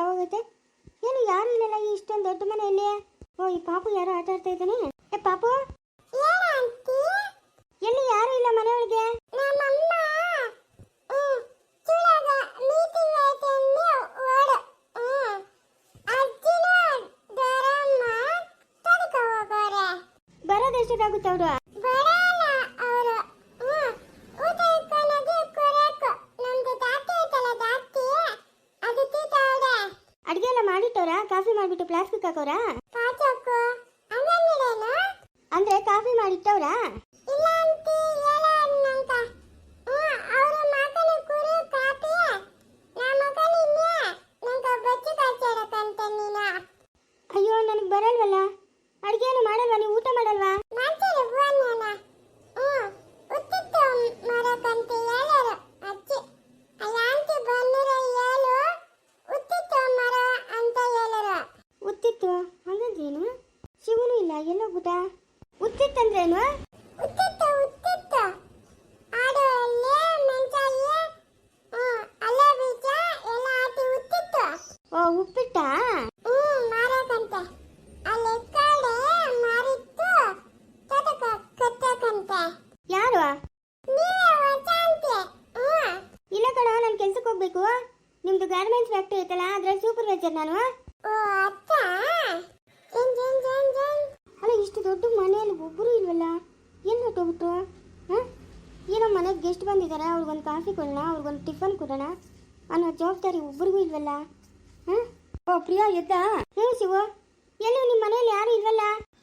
ಆಗೋಗೈತೆ ಏನು ಯಾರು ಇಲ್ಲಲ್ಲ ಈ ಇಷ್ಟೊಂದು ದೊಡ್ಡ ಮನೆಯಲ್ಲಿ? ಓ ಈ ಪಾಪು ಯಾರು ಆಟ ಆಡ್ತಾ ಇದ್ದಾನೆ? ಏ ಪಾಪು? ಎಲ್ಲಿ ಯಾರು ಇಲ್ಲ ಮನೆಯೊಳಗೆ? ಮಾಡಿಟ್ಟವ್ರ ಕಾಫಿ ಮಾಡಿಬಿಟ್ಟು ಪ್ಲಾಸ್ಟಿಕ್ ಹಾಕೋರಾ ಅಂದ್ರೆ ಕಾಫಿ ಮಾಡಿಟ್ಟವ್ರಾ? ಅಯ್ಯೋ ನನಗೆ ಬರಲ್ವಲ್ಲ? ಅಡಿಗೆ ಏನು ಮಾಡಲ್ವಾ? ನೀವು ಊಟ ಮಾಡಲ್ವಾ? ಉತ್ತಿತ್ತು ಹಂಗಂದ್ರೇನು? ಶಿವನು ಇಲ್ಲ ಎಲ್ಲೋಗ್ಬಿಟ್ಟ ಉತ್ತಿತ್ತಂದ್ರೇನು ಓ ಉಪ್ಪಿಟ್ಟಾ? ಯಾರು? ಇಲ್ಲ ಕಣ ನಾನು ಕೆಲ್ಸಕ್ಕೆ ಹೋಗ್ಬೇಕು. ನಿಮ್ದು ಗಾರ್ಮೆಂಟ್ಸ್ ಫ್ಯಾಕ್ಟ್ರಿ ಐತಲ್ಲ ಅದ್ರಲ್ಲಿ ಸೂಪರ್ವೈಸರ್ ನಾನು? ಅಲ್ಲ ಇಷ್ಟು ದೊಡ್ಡ ಮನೆಯಲ್ಲಿ ಒಬ್ಬರು ಇಲ್ವಲ್ಲ? ಎಲ್ಲಿ ಹೊಟ್ಟೋಗ್ಬಿಟ್ಟು ಹಾಂ? ಏನೋ ಮನೆಗೆ ಗೆಸ್ಟ್ ಬಂದಿದ್ದಾರೆ ಅವ್ರಿಗೊಂದು ಕಾಫಿ ಕೊಡೋಣ ಅವ್ರಿಗೊಂದು ಟಿಫನ್ ಕೊಡೋಣ ಅನ್ನೋ ಜವಾಬ್ದಾರಿ ಒಬ್ಬರಿಗೂ ಇಲ್ವಲ್ಲ? ಹಾಂ? ಓ ಪ್ರಿಯಾ ಎದ್ದ? ಹ್ಞೂ ಶಿವ. ಎಲ್ಲೂ ನಿಮ್ಮ ಮನೇಲಿ ಯಾರು ಇಲ್ವಲ್ಲ?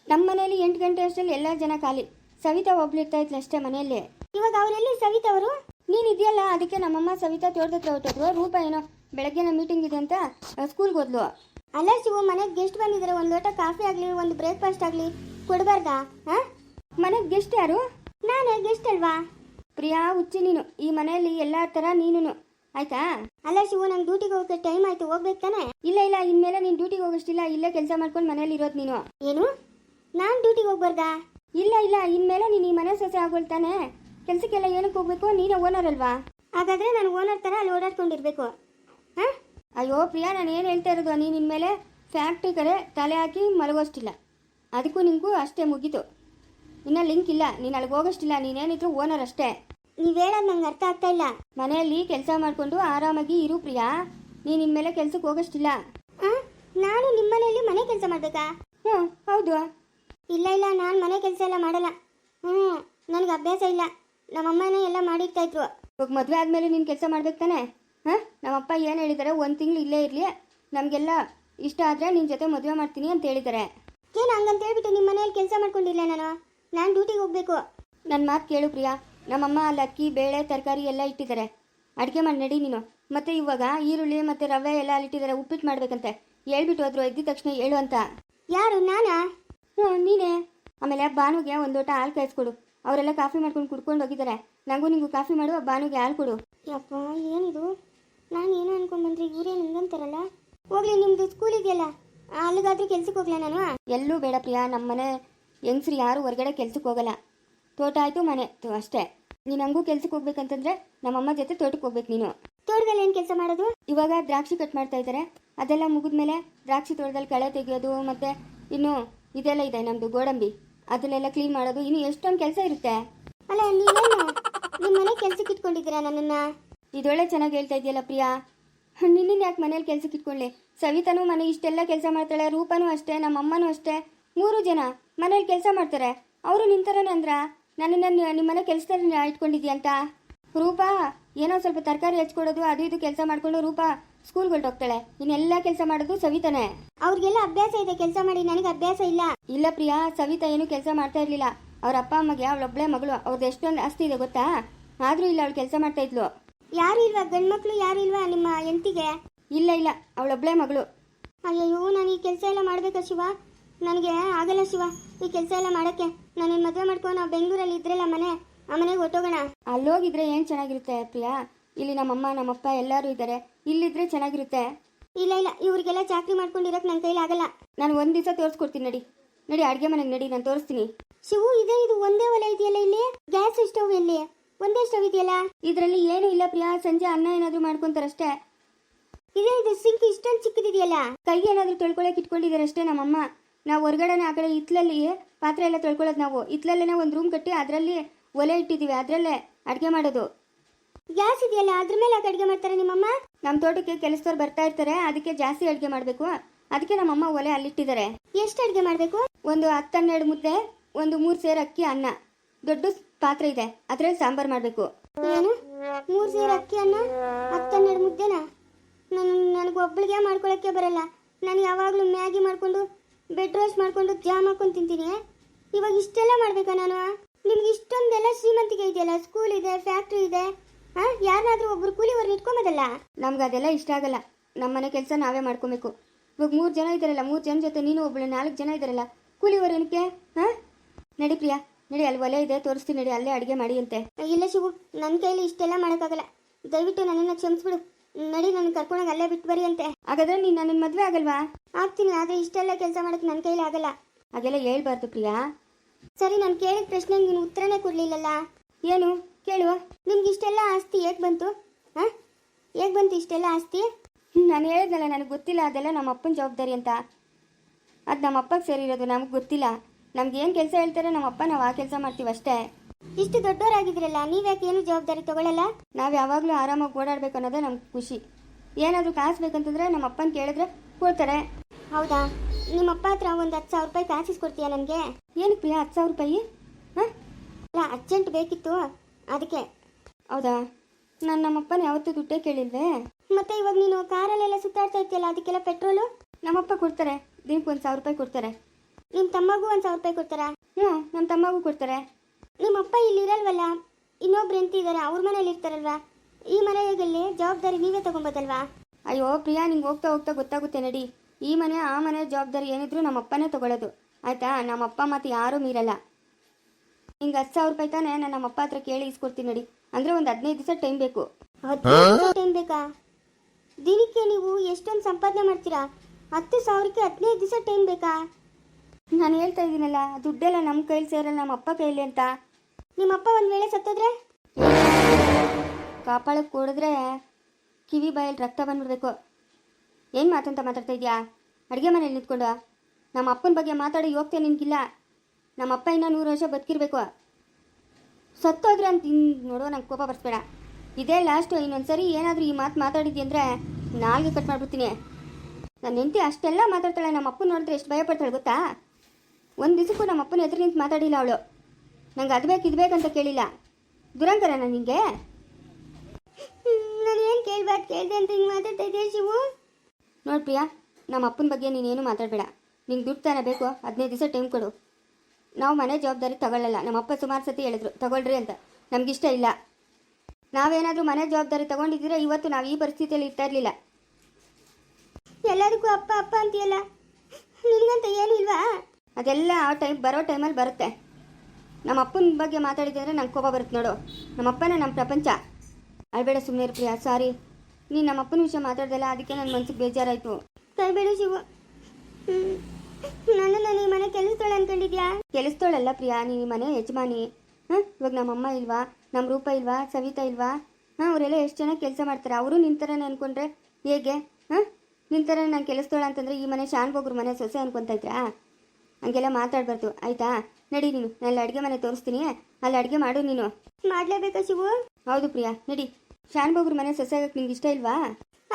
ನಮ್ಮ ಮನೇಲಿ ಎಂಟು ಗಂಟೆ ಅಷ್ಟರಲ್ಲಿ ಎಲ್ಲ ಜನ ಖಾಲಿ. ಸವಿತಾ ಒಬ್ಳಿರ್ತಾ ಇತ್ತು ಅಷ್ಟೇ ಮನೆಯಲ್ಲಿ. ಇವಾಗ ಅವರೆಲ್ಲಿ ಸವಿತಾ ಅವರು? ನೀನು ಇದೆಯಲ್ಲ ಅದಕ್ಕೆ ನಮ್ಮಮ್ಮ ಸವಿತಾ ತೋಟದ ಹೊಟ್ಟೋದ್ರು ರೂಪ ಏನೋ ಬೆಳಗ್ಗೆ ಮೀಟಿಂಗ್ ಇದೆ ಅಂತ ಸ್ಕೂಲ್ಗೆ ಹೋದ್ಲು. ಅಲ್ಲ ಶಿವ ಮನೆಗೆ ಗೆಸ್ಟ್ ಬಂದಿದ್ದಾರೆ ಒಂದು ಲೋಟ ಕಾಫಿ ಆಗಲಿ, ಒಂದು ಬ್ರೇಕ್ಫಾಸ್ಟ್ ಆಗಲಿ ಕೊಡಬಾರ್ದಾ, ಹಾಂ? ಮನೆಗೆ ಗೆಸ್ಟ್ ಯಾರು? ನಾನೇ ಗೆಸ್ಟ್ ಅಲ್ವಾ? ಪ್ರಿಯಾ, ಹುಚ್ಚಿ ನೀನು. ಈ ಮನೆಯಲ್ಲಿ ಎಲ್ಲ ಥರ ನೀನು ಆಯ್ತಾ? ಅಲ್ಲ ಶಿವು ನಂಗೆ ಡ್ಯೂಟಿಗೆ ಹೋಗಕ್ಕೆ ಟೈಮ್ ಆಯ್ತು, ಹೋಗ್ಬೇಕು ತಾನೆ? ಇಲ್ಲ ಇಲ್ಲ, ಇನ್ಮೇಲೆ ನೀನು ಡ್ಯೂಟಿಗೆ ಹೋಗೋಷ್ಟಿಲ್ಲ, ಇಲ್ಲೇ ಕೆಲಸ ಮಾಡ್ಕೊಂಡು ಮನೇಲಿ ಇರೋದು ನೀನು. ಏನು? ನಾನು ಡ್ಯೂಟಿಗೆ ಹೋಗ್ಬಾರ್ದಾ? ಇಲ್ಲ ಇಲ್ಲ, ಇನ್ಮೇಲೆ ನೀನು ಈ ಮನೆ ಸೊಸೆ ಆಗೋಳ್ತಾನೆ ಕೆಲಸಕ್ಕೆಲ್ಲ ಏನಕ್ಕೆ ಹೋಗ್ಬೇಕು? ನೀನೇ ಓನರ್ ಅಲ್ವಾ? ಹಾಗಾದರೆ ನಾನು ಓನರ್ ಥರ ಅಲ್ಲಿ ಓಡಾಡ್ಕೊಂಡಿರ್ಬೇಕು. ಹಾಂ? ಅಯ್ಯೋ ಪ್ರಿಯಾ ನಾನು ಏನು ಹೇಳ್ತಾ ಇರೋದು? ನೀನು ಮೇಲೆ ಫ್ಯಾಕ್ಟ್ರಿ ಕಡೆ ತಲೆ ಹಾಕಿ ಮಲಗೋಷ್ಟಿಲ್ಲ. ಅದಕ್ಕೂ ನಿಮಗೂ ಅಷ್ಟೇ ಮುಗೀತು. ಇನ್ನೂ ಲಿಂಕ್ ಇಲ್ಲ. ನೀನು ಅಲ್ಲಿಗೆ ಹೋಗೋಷ್ಟಿಲ್ಲ. ನೀನೇನಿದ್ರು ಓನರ್ ಅಷ್ಟೇ. ನೀವು ಹೇಳೋದು ನಂಗೆ ಅರ್ಥ ಆಗ್ತಾ ಇಲ್ಲ. ಮನೆಯಲ್ಲಿ ಕೆಲಸ ಮಾಡಿಕೊಂಡು ಆರಾಮಾಗಿ ಇರು ಪ್ರಿಯಾ. ನೀನು ಮೇಲೆ ಕೆಲಸಕ್ಕೆ ಹೋಗೋಷ್ಟಿಲ್ಲ. ನಾನು ನಿಮ್ಮ ಮನೆಯಲ್ಲಿ ಮನೆ ಕೆಲಸ ಮಾಡಬೇಕಾ? ಹ್ಞೂ ಹೌದು. ಇಲ್ಲ ಇಲ್ಲ. ನಾನು ಮನೆ ಕೆಲಸ ಎಲ್ಲ ಮಾಡಲ್ಲ. ಹ್ಞೂ ನನಗೆ ಅಭ್ಯಾಸ ಇಲ್ಲ. ನಮ್ಮಮ್ಮನೇ ಎಲ್ಲ ಮಾಡಿರ್ತಾ ಇದ್ರು. ಇವಾಗ ಮದುವೆ ಆದಮೇಲೆ ನೀನು ಕೆಲಸ ಮಾಡ್ಬೇಕು ತಾನೆ? ಹಾಂ ನಮ್ಮಪ್ಪ ಏನು ಹೇಳಿದ್ದಾರೆ ಒಂದು ತಿಂಗಳು ಇಲ್ಲೇ ಇರಲಿ. ನಮಗೆಲ್ಲ ಇಷ್ಟ ಆದರೆ ನಿನ್ನ ಜೊತೆ ಮದುವೆ ಮಾಡ್ತೀನಿ ಅಂತ ಹೇಳಿದ್ದಾರೆ ಏನು ಹಂಗಂತ ಹೇಳ್ಬಿಟ್ಟು ನಿಮ್ಮ ಮನೆಯಲ್ಲಿ ಕೆಲಸ ಮಾಡ್ಕೊಂಡಿಲ್ಲ ನಾನು? ನಾನು ಡ್ಯೂಟಿಗೆ ಹೋಗಬೇಕು. ನನ್ನ ಮಾತು ಕೇಳು ಪ್ರಿಯಾ. ನಮ್ಮಮ್ಮ ಅಲ್ಲಿ ಅಕ್ಕಿ ಬೇಳೆ ತರಕಾರಿ ಎಲ್ಲ ಇಟ್ಟಿದ್ದಾರೆ ಅಡುಗೆ ಮಾಡಿ ನಡಿ ನೀನು. ಮತ್ತೆ ಇವಾಗ ಈರುಳ್ಳಿ ಮತ್ತು ರವೆ ಎಲ್ಲ ಅಲ್ಲಿಟ್ಟಿದ್ದಾರೆ ಉಪ್ಪಿಟ್ಟು ಮಾಡ್ಬೇಕಂತೆ. ಹೇಳ್ಬಿಟ್ಟು ಹೋದ್ರು ಎದ್ದಿದ ತಕ್ಷಣ ಹೇಳು ಅಂತ. ಯಾರು ನಾನಾ? ಹ್ಞೂ ನೀನೇ. ಆಮೇಲೆ ಬಾನುಗೆ ಒಂದು ಲೋಟ ಹಾಲು ಕಾಯಿಸ್ಕೊಡು. ಅವರೆಲ್ಲ ಕಾಫಿ ಮಾಡ್ಕೊಂಡು ಕುಡ್ಕೊಂಡು ಹೋಗಿದ್ದಾರೆ. ನನಗೂ ನಿಂಗೂ ಕಾಫಿ ಮಾಡು ಬಾನುಗೆ ಹಾಲು ಕೊಡು. ಯಪ್ಪ ಏನಿದು? ನಾನು ಏನೋ ಅನ್ಕೊಂಡ್ ಇವರೇ ನಿಮ್ಗಂತಾರಲ್ಲ ಹೋಗ್ಲಿ ನಿಮ್ದು ಸ್ಕೂಲ್ ಇದೆಯಲ್ಲ? ಅಲ್ಲಿಗಾದ್ರೂ ಕೆಲ್ಸಕ್ಕೆ ಹೋಗ್ಲಾ ನಾನು? ಎಲ್ಲೂ ಬೇಡ ಪ್ರಿಯಾ ನಮ್ಮ ಮನೆ ಹೆಂಗಸ್ರು ಯಾರು ಹೊರಗಡೆ ಕೆಲ್ಸಕ್ಕೆ ಹೋಗಲ್ಲ. ತೋಟ ಆಯಿತು ಮನೆ ಅಷ್ಟೇ. ನೀನು ಹಂಗೂ ಕೆಲ್ಸಕ್ಕೆ ಹೋಗ್ಬೇಕಂತಂದ್ರೆ ನಮ್ಮಮ್ಮ ಜೊತೆ ತೋಟಕ್ಕೆ ಹೋಗ್ಬೇಕು ನೀನು. ತೋಟದಲ್ಲಿ ಏನು ಕೆಲಸ ಮಾಡೋದು? ಇವಾಗ ದ್ರಾಕ್ಷಿ ಕಟ್ ಮಾಡ್ತಾ ಇದ್ದಾರೆ ಅದೆಲ್ಲ ಮುಗಿದ್ಮೇಲೆ ದ್ರಾಕ್ಷಿ ತೋಟದಲ್ಲಿ ಕಳೆ ತೆಗೆಯೋದು ಮತ್ತೆ ಇನ್ನು ಇದೆಲ್ಲ ಇದೆ ನಮ್ಮದು ಗೋಡಂಬಿ. ಅದನ್ನೆಲ್ಲ ಕ್ಲೀನ್ ಮಾಡೋದು. ಇನ್ನು ಎಷ್ಟೊಂದು ಕೆಲಸ ಇರುತ್ತೆ. ಅಲ್ಲ ನೀವೇನು ನಿಮ್ಮ ಮನೆ ಕೆಲ್ಸಕ್ಕೆ ಇಟ್ಕೊಂಡಿದ್ದೀರಾ ನನ್ನನ್ನ? ಇದೊಳ್ಳೆ ಚೆನ್ನಾಗಿ ಹೇಳ್ತಾ ಇದೆಯಲ್ಲ ಪ್ರಿಯಾ? ನಿನ್ನ ಯಾಕೆ ಮನೇಲಿ ಕೆಲ್ಸಕ್ಕೆ ಇಟ್ಕೊಳ್ಳಿ ಸವಿತಾನೂ ಮನೆ ಇಷ್ಟೆಲ್ಲ ಕೆಲಸ ಮಾಡ್ತಾಳೆ ರೂಪನೂ ಅಷ್ಟೇ ನಮ್ಮ ಅಮ್ಮನೂ ಅಷ್ಟೇ. ಮೂರು ಜನ ಮನೇಲಿ ಕೆಲಸ ಮಾಡ್ತಾರೆ. ಅವರು ನಿಂತಾರನೆ ಅಂದ್ರ? ನನ್ನನ್ನು ನಿಮ್ಮ ಮನೆ ಕೆಲಸದಲ್ಲಿ ಇಟ್ಕೊಂಡಿದ್ಯಾ ಅಂತ? ರೂಪಾ ಏನೋ ಸ್ವಲ್ಪ ತರಕಾರಿ ಹೆಚ್ಕೊಡೋದು ಅದು ಇದು ಕೆಲಸ ಮಾಡ್ಕೊಂಡು ರೂಪಾ ಸ್ಕೂಲ್ಗೆ ಹೋಗ್ತಾಳೆ. ಇನ್ನೆಲ್ಲ ಕೆಲಸ ಮಾಡೋದು ಸವಿತಾನೆ. ಅವ್ರಿಗೆಲ್ಲ ಅಭ್ಯಾಸ ಇದೆ ಕೆಲಸ ಮಾಡಿ ನನಗೆ ಅಭ್ಯಾಸ ಇಲ್ಲ. ಇಲ್ಲ ಪ್ರಿಯಾ ಸವಿತಾ ಏನು ಕೆಲಸ ಮಾಡ್ತಾ ಇರ್ಲಿಲ್ಲ. ಅವ್ರ ಅಪ್ಪ ಅಮ್ಮಗೆ ಅವಳೊಬ್ಳೆ ಮಗಳು ಅವ್ರದ್ದು ಎಷ್ಟೊಂದು ಆಸ್ತಿ ಇದೆ ಗೊತ್ತಾ? ಆದ್ರೂ ಇಲ್ಲ ಅವಳು ಕೆಲಸ ಮಾಡ್ತಾ ಇದ್ಲು. ಯಾರು ಇಲ್ವಾ ಗಂಡ್ಮಕ್ಳು ಯಾರು ಇಲ್ವಾ ನಿಮ್ಮ ಎಂತಿಗೆ ಇಲ್ಲ ಇಲ್ಲ. ಅವಳೊಬ್ಳೆ ಮಗಳು. ಅಯ್ಯಯ್ಯೋ ನಾನು ಈ ಕೆಲಸ ಎಲ್ಲ ಮಾಡಬೇಕಾ ಶಿವ? ನನಗೆ ಆಗಲ್ಲ ಶಿವ ಈ ಕೆಲಸ ಎಲ್ಲ ಮಾಡೋಕ್ಕೆ. ನಾನು ಮದುವೆ ಮಾಡ್ಕೊಂಡು ನಾವು ಬೆಂಗಳೂರಲ್ಲಿ ಇದ್ರಲ್ಲ ಮನೆ ಆ ಮನೆಗೆ ಹೊಟ್ಟೋಗೋಣ ಅಲ್ಲೋಗಿದ್ರೆ ಏನು ಚೆನ್ನಾಗಿರುತ್ತೆ ಪ್ರಿಯಾ? ಇಲ್ಲಿ ನಮ್ಮಮ್ಮ ನಮ್ಮಪ್ಪ ಎಲ್ಲರೂ ಇದ್ದಾರೆ ಇಲ್ಲಿದ್ರೆ ಚೆನ್ನಾಗಿರುತ್ತೆ. ಇಲ್ಲ ಇಲ್ಲ. ಇವ್ರಿಗೆಲ್ಲ ಚಾಕ್ರಿ ಮಾಡ್ಕೊಂಡಿರೋಕ್ಕೆ ನನ್ನ ಕೈಲಿ ಆಗಲ್ಲ. ನಾನು ಒಂದು ದಿವಸ ತೋರಿಸ್ಕೊಡ್ತೀನಿ ನಡಿ. ನಡಿ ಅಡುಗೆ ಮನೆಗೆ ನಡಿ ನಾನು ತೋರಿಸ್ತೀನಿ. ಶಿವು ಇದೇ ಇದು ಒಂದೇ ಒಲೆ ಇದೆಯಲ್ಲ ಇಲ್ಲಿ? ಗ್ಯಾಸ್ ಸ್ಟವ್ ಎಲ್ಲಿ? ಒಂದೇ ಸ್ಟವ್ ಇದೆಯಲ್ಲ ಇದರಲ್ಲಿ ಏನು ಇಲ್ಲ ಪ್ರಿಯಾ, ಸಂಜೆ ಅನ್ನ ಏನಾದರೂ ಮಾಡ್ಕೊಂತಾರಷ್ಟೇ. ಇದೇ ಇದು ಸಿಂಕ್ ಇಷ್ಟೊಂದು ಚಿಕ್ಕದಿದೆಯಲ್ಲ? ಕೈಗೆ ಏನಾದರೂ ತೊಳ್ಕೊಳಕ್ ಇಟ್ಕೊಂಡಿದಾರಷ್ಟೇ ನಮ್ಮಮ್ಮ. ನಾವು ಹೊರಗಡೆನೆ ಆ ಕಡೆ ಇತ್ಲಲ್ಲಿ ಪಾತ್ರೆ ಎಲ್ಲ ತೊಳ್ಕೊಳ್ಳೋದು ನಾವು. ಇತ್ಲಲ್ಲೇ ಒಂದು ರೂಮ್ ಕಟ್ಟಿ ಅದರಲ್ಲಿ ಒಲೆ ಇಟ್ಟಿದ್ದೀವಿ ಅದರಲ್ಲೇ ಅಡುಗೆ ಮಾಡೋದು. ಗ್ಯಾಸ್ ಇದೆಯಲ್ಲ, ಅದ್ರ ಮೇಲೆ ಯಾಕೆ ಅಡುಗೆ ಮಾಡ್ತಾರೆ ನಿಮ್ಮಮ್ಮ? ನಮ್ಮ ತೋಟಕ್ಕೆ ಕೆಲಸದವ್ರು ಬರ್ತಾ ಇರ್ತಾರೆ, ಅದಕ್ಕೆ ಜಾಸ್ತಿ ಅಡುಗೆ ಮಾಡಬೇಕು. ಅದಕ್ಕೆ ನಮ್ಮಮ್ಮ ಒಲೆ ಅಲ್ಲಿಟ್ಟಿದ್ದಾರೆ. ಎಷ್ಟು ಅಡುಗೆ ಮಾಡಬೇಕು? ಒಂದು ಹತ್ತನ್ನೆರಡು ಮುದ್ದೆ, ಒಂದು ಮೂರು ಸೇರು ಅಕ್ಕಿ, ಅನ್ನ. ದೊಡ್ಡ ಪಾತ್ರೆ ಇದೆ. ಅದರಲ್ಲಿ ಸಾಂಬಾರ್ ಮಾಡಬೇಕು. ಏನು ಮೂರು ಸೇರು ಅಕ್ಕಿ, ಅನ್ನ ಹತ್ತನ್ನೆರಡು ಮುದ್ದೆನ? ನಾನು ನನಗೆ ಒಬ್ಬಳಿಗೆ ಮಾಡ್ಕೊಳಕ್ಕೆ ಬರಲ್ಲ. ನಾನು ಯಾವಾಗಲೂ ಮ್ಯಾಗಿ ಮಾಡ್ಕೊಂಡು ಬೆಡ್ ರೋಸ್ಟ್ ಮಾಡ್ಕೊಂಡು ಜಾಮ್ ಹಾಕೊಂಡು ತಿಂತೀನಿ. ಇವಾಗ ಇಷ್ಟೆಲ್ಲ ಮಾಡ್ಬೇಕಾ ನಾನು? ನಿಮ್ಗೆ ಇಷ್ಟೊಂದೆಲ್ಲ ಶ್ರೀಮಂತಿಗೆ ಇದೆಯಲ್ಲ? ಸ್ಕೂಲ್ ಇದೆ ಫ್ಯಾಕ್ಟ್ರಿ ಇದೆ. ಹಾಂ ಯಾರನ್ನಾದ್ರೂ ಒಬ್ರು ಕೂಲಿವರ್ನ ಇಟ್ಕೊಂಬೋದಲ್ಲ? ನಮ್ಗೆ ಅದೆಲ್ಲ ಇಷ್ಟ ಆಗಲ್ಲ. ನಮ್ಮ ಮನೆ ಕೆಲಸ ನಾವೇ ಮಾಡ್ಕೊಬೇಕು. ಇವಾಗ ಮೂರು ಜನ ಇದ್ದಾರಲ್ಲ ಮೂರು ಜನ ಜೊತೆ ನೀನು ಒಬ್ಬಳು ನಾಲ್ಕು ಜನ ಇದ್ದಾರಲ್ಲ ಕೂಲಿ ಏನಕ್ಕೆ ಹಾಂ ನಡಿ ಪ್ರಿಯಾ. ನಡಿ ಅಲ್ಲಿ ಒಲೆ ಇದೆ ತೋರಿಸ್ತೀನಿ ನಡಿ ಅಲ್ಲೇ ಅಡುಗೆ ಮಾಡಿ ಅಂತೆ. ಇಲ್ಲ ಶಿವು ನನ್ನ ಕೈಲಿ ಇಷ್ಟೆಲ್ಲ ಮಾಡೋಕ್ಕಾಗಲ್ಲ. ದಯವಿಟ್ಟು ನನ್ನನ್ನು ಕ್ಷಮಿಸ್ಬಿಡು. ನಡಿ ನನ್ನ ಕರ್ಕೊಂಡೋಗಿ ಅಲ್ಲೇ ಬಿಟ್ಟು ಬರಿ ಅಂತೆ. ಹಾಗಾದ್ರೆ ನೀನು ನನ್ನ ಮದುವೆ ಆಗಲ್ವಾ? ಆಗ್ತೀನಿ ಆದರೆ ಇಷ್ಟೆಲ್ಲ ಕೆಲಸ ಮಾಡೋಕ್ಕೆ ನನ್ನ ಕೈಲಿ ಆಗಲ್ಲ. ಹಾಗೆಲ್ಲ ಹೇಳ್ಬಾರ್ದು ಪ್ರಿಯಾ. ಸರಿ ನಾನು ಕೇಳಿದ ಪ್ರಶ್ನೆಗೆ ನೀನು ಉತ್ತರನೇ ಕೊಡಲಿಲ್ಲಲ್ಲ? ಏನು? ಕೇಳುವ ನಿಮ್ಗೆ ಇಷ್ಟೆಲ್ಲ ಆಸ್ತಿ ಹೇಗೆ ಬಂತು? ಹಾಂ? ಹೇಗೆ ಬಂತು ಇಷ್ಟೆಲ್ಲ ಆಸ್ತಿ? ನಾನು ಹೇಳಿದ್ನಲ್ಲ ನನಗೆ ಗೊತ್ತಿಲ್ಲ ಅದೆಲ್ಲ ನಮ್ಮ ಅಪ್ಪನ ಜವಾಬ್ದಾರಿ ಅಂತ. ಅದು ನಮ್ಮ ಅಪ್ಪಗೆ ಸೇರಿರೋದು ನಮಗೆ ಗೊತ್ತಿಲ್ಲ. ನಮ್ಗೆ ಏನು ಕೆಲಸ ಹೇಳ್ತಾರೆ ನಮ್ಮ ಅಪ್ಪ ನಾವು ಆ ಕೆಲಸ ಮಾಡ್ತೀವಿ ಅಷ್ಟೇ. ಇಷ್ಟು ದೊಡ್ಡವರಾಗಿದ್ರಲ್ಲ ನೀವ್ಯಾಕೆ ಏನು ಜವಾಬ್ದಾರಿ ತಗೊಳ್ಳಲ್ಲ ನಾವು ಯಾವಾಗಲೂ ಆರಾಮಾಗಿ ಓಡಾಡ್ಬೇಕು ಅನ್ನೋದೇ ನಮ್ಗೆ ಖುಷಿ. ಏನಾದರೂ ಕಾಸು ಬೇಕಂತಂದ್ರೆ ನಮ್ಮ ಅಪ್ಪನ ಕೇಳಿದ್ರೆ ಕೊಡ್ತಾರೆ. ಹೌದಾ? ನಿಮ್ಮಪ್ಪ ಹತ್ರ ಒಂದು ಹತ್ತು ಸಾವಿರ ರೂಪಾಯಿ ಕಾಸಿಸ್ಕೊಡ್ತೀಯಾ ನನಗೆ? ಏನು ಪ್ರಿಯಾ ಹತ್ತು ಸಾವಿರ ರೂಪಾಯಿ? ಹಾಂ? ಅಲ್ಲ ಅರ್ಜೆಂಟ್ ಬೇಕಿತ್ತು ಅದಕ್ಕೆ. ಹೌದಾ? ನಾನು ನಮ್ಮಪ್ಪನ ಯಾವತ್ತೂ ದುಡ್ಡೇ ಕೇಳಿಲ್ವೇ? ಮತ್ತೆ ಇವಾಗ ನೀನು ಕಾರಲ್ಲೆಲ್ಲ ಸುತ್ತಾಡ್ತಾ ಇರ್ತೀಯಲ್ಲ ಅದಕ್ಕೆಲ್ಲ ಪೆಟ್ರೋಲು ನಮ್ಮಪ್ಪ ಕೊಡ್ತಾರೆ ದಿನಕ್ಕೆ ಒಂದು ಸಾವಿರ ರೂಪಾಯಿ ಕೊಡ್ತಾರೆ. ನಿಮ್ಮ ತಮ್ಮಗೂ ಒಂದು ಸಾವಿರ ರೂಪಾಯಿ ಕೊಡ್ತಾರಾ? ಹ್ಞೂ ನಮ್ಮ ತಮ್ಮಗೂ ಕೊಡ್ತಾರೆ. ನಿಮ್ಮಪ್ಪ ಇಲ್ಲಿ ಇರಲ್ವಲ್ಲ ಇನ್ನೊಬ್ರು ಎಂತ ಇದ್ದಾರೆ ಅವ್ರ ಮನೇಲಿ ಇರ್ತಾರಲ್ವಾ? ಈ ಮನೆಯಲ್ಲಿ ಜವಾಬ್ದಾರಿ ನೀವೇ ತಗೊಬೋದಲ್ವಾ? ಅಯ್ಯೋ ಪ್ರಿಯಾ ನಿಂಗೆ ಹೋಗ್ತಾ ಹೋಗ್ತಾ ಗೊತ್ತಾಗುತ್ತೆ ನಡಿ. ಈ ಮನೆ ಆ ಮನೆ ಜವಾಬ್ದಾರಿ ಏನಿದ್ರು ನಮ್ಮ ಅಪ್ಪನೇ ತಗೊಳ್ಳೋದು ಆಯ್ತಾ? ನಮ್ಮ ಅಪ್ಪ ಮತ್ತು ಯಾರೂ ಮೀರಲ್ಲ. ನಿಂಗೆ ಹತ್ತು ಸಾವಿರ ರೂಪಾಯಿ ತಾನೇ ನಾನು ನಮ್ಮ ಅಪ್ಪ ಹತ್ರ ಕೇಳಿ ಇಸ್ಕೊಡ್ತೀನಿ ನಡಿ. ಅಂದರೆ ಒಂದು ಹದಿನೈದು ದಿವಸ ಟೈಮ್ ಬೇಕು. ಟೈಮ್ ಬೇಕಾ? ದಿನಕ್ಕೆ ನೀವು ಎಷ್ಟೊಂದು ಸಂಪಾದನೆ ಮಾಡ್ತೀರಾ? ಹತ್ತು ಸಾವಿರಕ್ಕೆ ಹದಿನೈದು ದಿವಸ ಟೈಮ್ ಬೇಕಾ? ನಾನು ಹೇಳ್ತಾ ಇದ್ದೀನಲ್ಲ, ದುಡ್ಡೆಲ್ಲ ನಮ್ಮ ಕೈಲಿ ಸೇರಲ್ಲ ನಮ್ಮ ಅಪ್ಪ ಕೈಲಿ ಅಂತ. ನಿಮ್ಮಪ್ಪ ಒಂದು ವೇಳೆ ಸತ್ತೋದ್ರೆ? ಕಾಪಾಳಕ್ಕೆ ಕೊಡಿದ್ರೆ ಕಿವಿ ಬಾಯಲ್ಲಿ ರಕ್ತ ಬಂದ್ಬಿಡ್ಬೇಕು. ಏನು ಮಾತಂತ ಮಾತಾಡ್ತಾ ಇದೆಯಾ ಅಡುಗೆ ಮನೇಲಿ ನಿಂತ್ಕೊಂಡು ನಮ್ಮ ಅಪ್ಪನ ಬಗ್ಗೆ ಮಾತಾಡಿ ಹೋಗ್ತೇನೆ ನಿನ್ಗಿಲ್ಲ ನಮ್ಮ ಅಪ್ಪ ಇನ್ನೂ ನೂರು ವರ್ಷ ಬದುಕಿರ್ಬೇಕು. ಸತ್ತೋದ್ರೆ ಅಂತ ಇನ್ನು ನೋಡೋ ನಂಗೆ ಕೋಪ ಬರ್ಸ್ಬೇಡ. ಇದೇ ಲಾಸ್ಟು ಇನ್ನೊಂದ್ಸರಿ ಏನಾದರೂ ಈ ಮಾತು ಮಾತಾಡಿದ್ದಿ ಅಂದರೆ ನಾಲ್ಗೆ ಕಟ್ ಮಾಡಿಬಿಡ್ತೀನಿ. ನನ್ನ ಹೆಂಡತಿ ಅಷ್ಟೆಲ್ಲ ಮಾತಾಡ್ತಾಳೆ ನಮ್ಮ ಅಪ್ಪನ ನೋಡಿದ್ರೆ ಎಷ್ಟು ಭಯಪಡ್ತಾಳೆ ಗೊತ್ತಾ? ಒಂದು ದಿವಸಕ್ಕೂ ನಮ್ಮ ಅಪ್ಪನ ಎದುರು ನಿಂತು ಮಾತಾಡಿಲ್ಲ ಅವಳು. ನಂಗೆ ಅದು ಬೇಕು, ಇದು ಬೇಕಂತ ಕೇಳಿಲ್ಲ. ದುರಂಕರನ ನಿಂಗೆ? ನಾನು ಏನು ಕೇಳ್ಬಾರ್ದು ಕೇಳಿದೆ ಅಂತ ಹಿಂಗೆ ಮಾತಾಡ್ತಾ ಇದೆಯಾ ಶಿವು? ನೋಡಿ ಪ್ರಿಯಾ, ನಮ್ಮ ಅಪ್ಪನ ಬಗ್ಗೆ ನೀನೇನು ಮಾತಾಡಬೇಡ. ನಿಂಗೆ ದುಡ್ಡು ತಾನೇ ಬೇಕು, ಹದಿನೈದು ದಿವಸ ಟೈಮ್ ಕೊಡು. ನಾವು ಮನೆ ಜವಾಬ್ದಾರಿ ತಗೊಳ್ಳಲ್ಲ, ನಮ್ಮ ಅಪ್ಪ ಸುಮಾರು ಸತಿ ಹೇಳಿದ್ರು, ತಗೊಳ್ರಿ ಅಂತ. ನಮಗಿಷ್ಟ ಇಲ್ಲ. ನಾವೇನಾದರೂ ಮನೆ ಜವಾಬ್ದಾರಿ ತಗೊಂಡಿದ್ರೆ ಇವತ್ತು ನಾವು ಈ ಪರಿಸ್ಥಿತಿಯಲ್ಲಿ ಇರ್ತಾ ಇರಲಿಲ್ಲ. ಎಲ್ಲದಕ್ಕೂ ಅಪ್ಪ ಅಪ್ಪ ಅಂತೀಯಲ್ಲ? ನಿನಗಂತ ಏನಿಲ್ವಾ ಅದೆಲ್ಲ ಆ ಟೈಮ್ ಬರೋ ಟೈಮಲ್ಲಿ ಬರುತ್ತೆ. ನಮ್ಮ ಅಪ್ಪನ ಬಗ್ಗೆ ಮಾತಾಡಿದೆ ಅಂದರೆ ನಂಗೆ ಕೋಪ ಬರುತ್ತೆ ನೋಡು. ನಮ್ಮ ಅಪ್ಪನೇ ನಮ್ಮ ಪ್ರಪಂಚ. ಅಳ್ಬೇಡ ಸುಮ್ಮನೆ ಇರು ಪ್ರಿಯಾ ಸಾರಿ ನೀನು ನಮ್ಮ ಅಪ್ಪನ ವಿಷಯ ಮಾತಾಡ್ದಲ್ಲ ಅದಕ್ಕೆ ನನ್ನ ಮನ್ಸಿಗೆ ಬೇಜಾರಾಯಿತು. ಕೈಬೇಡ ಶಿವು. ನಾನು ನನ್ನ ನೀ ಮನೆ ಕೆಲಸದೊಳೆ ಅನ್ಕೊಂಡಿದ್ಯಾ? ಕೆಲಸದೋಳಲ್ಲ ಪ್ರಿಯಾ ನೀನು ಮನೆ ಯಜಮಾನಿ. ಹಾಂ? ಇವಾಗ ನಮ್ಮಮ್ಮ ಇಲ್ವಾ? ನಮ್ಮ ರೂಪ ಇಲ್ವಾ? ಸವಿತಾ ಇಲ್ವಾ? ಹಾಂ ಅವರೆಲ್ಲ ಎಷ್ಟು ಜನ ಕೆಲಸ ಮಾಡ್ತಾರೆ? ಅವರು ನಿಂತರನೇ ಅನ್ಕೊಂಡ್ರೆ ಹೇಗೆ? ಹಾಂ? ನಿಂತರ ನಾನು ಕೆಲಸದೋಳ ಅಂತಂದರೆ ಈ ಮನೆ ಶಾನ್ಬೋಗ್ರ ಮನೆ ಸೊಸೆ ಅನ್ಕೊತಾ ಇದ್ರಾ? ಹಂಗೆಲ್ಲ ಮಾತಾಡಬಾರ್ದು ಆಯ್ತಾ? ನಡಿ ನೀನು ನಾನು ಅಡುಗೆ ಮನೆ ತೋರಿಸ್ತೀನಿ ಅಲ್ಲಿ ಅಡುಗೆ ಮಾಡು ನೀನು. ಮಾಡ್ಲೇಬೇಕಾ ಶಿವು? ಹೌದು ಪ್ರಿಯಾ ನಡಿ. ಶಾನ್ ಬೋಗ್ರ ಮನೆ ಸೊಸೆ ಆಗಕ್ಕೆ ನಿಂಗೆ ಇಷ್ಟ ಇಲ್ವಾ?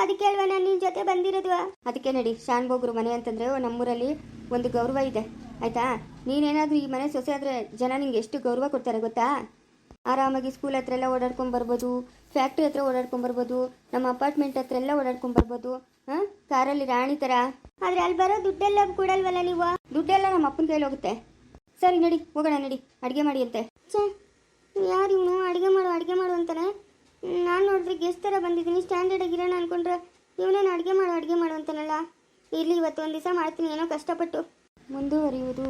ಅದಕ್ಕೆ ಅಲ್ವಾ ನಾನು ನಿನ್ನ ಜೊತೆ ಬಂದಿರೋದು? ಅದಕ್ಕೆ ನಡಿ ಶಾನ್ ಬೋಗ್ರ ಮನೆ ಅಂತಂದರೆ ನಮ್ಮೂರಲ್ಲಿ ಒಂದು ಗೌರವ ಇದೆ ಆಯ್ತಾ? ನೀನೇನಾದರೂ ಈ ಮನೆ ಸೊಸೆ ಆದರೆ ಜನ ನಿಂಗೆ ಎಷ್ಟು ಗೌರವ ಕೊಡ್ತಾರೆ ಗೊತ್ತಾ? ಆರಾಮಾಗಿ ಸ್ಕೂಲ್ ಹತ್ರ ಎಲ್ಲ ಓಡಾಡ್ಕೊಂಬರ್ಬೋದು ಫ್ಯಾಕ್ಟ್ರಿ ಹತ್ರ ಓಡಾಡ್ಕೊಂಬರ್ಬೋದು ನಮ್ಮ ಅಪಾರ್ಟ್ಮೆಂಟ್ ಹತ್ರ ಎಲ್ಲ ಓಡಾಡ್ಕೊಂಬರ್ಬೋದು ಹಾಂ? ಕಾರಲ್ಲಿ ರಾಣಿ ಥರ ಆದ್ರೆ ಅಲ್ಲಿ ಬರೋ ದುಡ್ಡೆಲ್ಲ ಕೊಡಲ್ವಲ್ಲ ನೀವು? ದುಡ್ಡೆಲ್ಲ ನಮ್ಮ ಅಪ್ಪನ ಕೈಲಿ ಹೋಗುತ್ತೆ. ಸರಿ ನಡಿ, ಹೋಗೋಣ ನಡಿ, ಅಡುಗೆ ಮಾಡಿ ಅಂತೆ. ಛೇ ಯಾರು ಇವನು? ಅಡುಗೆ ಮಾಡು ಅಡುಗೆ ಮಾಡು ಅಂತಾನೆ? ನಾನು ನೋಡಿದ್ರೆ ಗೆಸ್ಟ್ ಥರ ಬಂದಿದ್ದೀನಿ ಸ್ಟ್ಯಾಂಡರ್ಡ್ ಆಗಿರೋಣ ಅನ್ಕೊಂಡ್ರೆ ಇವನೇನು ಅಡುಗೆ ಮಾಡು ಅಡುಗೆ ಮಾಡು ಅಂತಾನಲ್ಲ? ಇಲ್ಲಿ ಇವತ್ತು ಒಂದು ದಿವಸ ಮಾಡ್ತೀನಿ, ಏನೋ ಕಷ್ಟಪಟ್ಟು. ಮುಂದುವರಿಯುವುದು.